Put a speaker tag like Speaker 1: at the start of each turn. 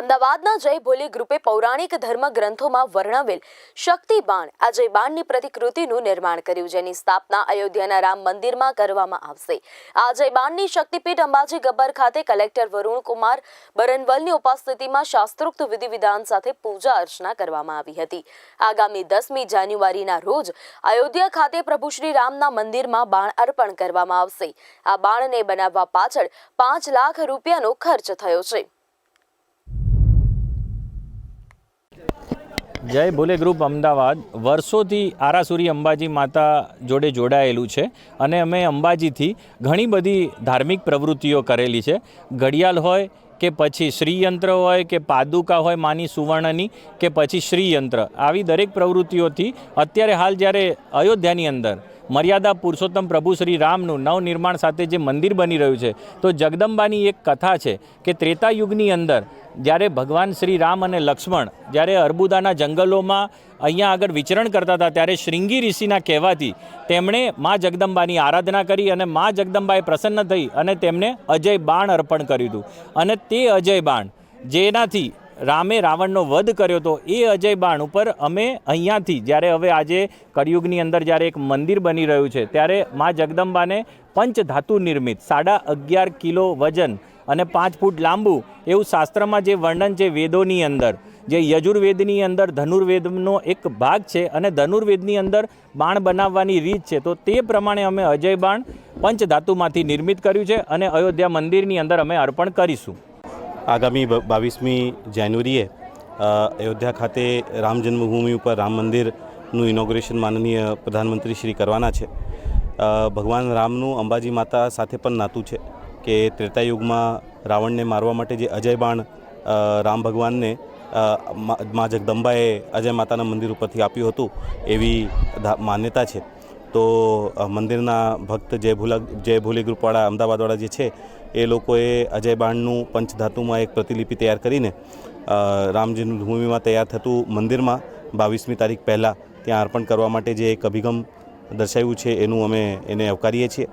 Speaker 1: અમદાવાદના જય ભોલે ગ્રુપે પૌરાણિક ધર્મ ગ્રંથોમાં વર્ણવેલ શક્તિ બાણ આ જય બાણની પ્રતિકૃતિનું નિર્માણ કર્યું, જેની સ્થાપના અયોધ્યાના રામ મંદિરમાં કરવામાં આવશે. આ જય બાણની શક્તિપીઠ અંબાજી ગબ્બર ખાતે કલેક્ટર વરુણ કુમાર બરનવલની ઉપસ્થિતિમાં શાસ્ત્રોક્ત વિધિ વિધાન સાથે પૂજા અર્ચના કરવામાં આવી હતી. આગામી દસમી જાન્યુઆરીના રોજ અયોધ્યા ખાતે પ્રભુ શ્રી રામના મંદિરમાં બાણ અર્પણ કરવામાં આવશે. આ બાણને બનાવવા પાછળ પાંચ લાખ રૂપિયાનો ખર્ચ થયો છે.
Speaker 2: જય ભોલે ગ્રુપ અમદાવાદ. વર્ષોથી આરાસુરી અંબાજી માતા જોડે જોડાયેલું છે અને અમે અંબાજીથી ઘણી બધી ધાર્મિક પ્રવૃત્તિઓ કરેલી છે. ઘડિયાળ હોય કે પછી શ્રીયંત્ર હોય કે પાદુકા હોય માની સુવર્ણની કે પછી શ્રીયંત્ર. આવી દરેક પ્રવૃત્તિઓથી અત્યારે હાલ જ્યારે અયોધ્યાની અંદર મર્યાદા પુરુષોત્તમ પ્રભુ શ્રી રામનું નવનિર્માણ સાથે જે મંદિર બની રહ્યું છે, તો જગદંબાની એક કથા છે કે ત્રેતા યુગની અંદર જ્યારે ભગવાન શ્રી રામ અને લક્ષ્મણ જ્યારે અર્બુદાના જંગલોમાં અહીંયા આગળ વિચરણ કરતા હતા, ત્યારે શ્રીંગી ઋષિના કહેવાથી તેમણે મા જગદંબાની આરાધના કરી અને મા જગદંબાએ પ્રસન્ન થઈ અને તેમને અજય બાણ અર્પણ કર્યું હતું. અને તે અજય બાણ જેનાથી રામે રાવણનો વધ કર્યો હતો એ અજય બાણ ઉપર અમે અહીંયાથી, જ્યારે હવે આજે કળિયુગની અંદર જ્યારે એક મંદિર બની રહ્યું છે, ત્યારે મા જગદંબાને પંચધાતુ નિર્મિત, સાડા અગિયાર કિલો વજન અને પાંચ ફૂટ લાંબુ, એવું શાસ્ત્રમાં જે વર્ણન છે વેદોની અંદર, જે યજુર્વેદની અંદર ધનુર્વેદનો એક ભાગ છે અને ધનુર્વેદની અંદર બાણ બનાવવાની રીત છે, તો તે પ્રમાણે અમે અજય બાણ પંચધાતુમાંથી નિર્મિત કર્યું છે અને અયોધ્યા મંદિરની અંદર અમે અર્પણ કરીશું.
Speaker 3: આગામી બાવીસમી જાન્યુઆરીએ અયોધ્યા ખાતે રામ જન્મભૂમિ ઉપર રામ મંદિરનું ઇનોગ્રેશન માનનીય પ્રધાનમંત્રી શ્રી કરવાના છે. ભગવાન રામનું અંબાજી માતા સાથે પણ નાતું છે કે ત્રેતાયુગમાં રાવણને મારવા માટે જે અજય બાણ રામ ભગવાનને મા જગદંબાએ અજય માતાના મંદિર ઉપરથી આપ્યું હતું એવી માન્યતા છે. તો મંદિરના ભક્ત જય ભૂલા જય ભૂલી ગ્રુપવાળા અમદાવાદવાળા જે છે એ લોકોએ અજય બાણનું પંચધાતુમાં એક પ્રતિલિપિ તૈયાર કરીને અ, રામ જન્મભૂમિમાં તૈયાર થતું મંદિરમાં બાવીસમી તારીખ પહેલાં ત્યાં અર્પણ કરવા માટે જે એક અભિગમ દર્શાવ્યું છે એનું અમે એને આવકારીએ છીએ.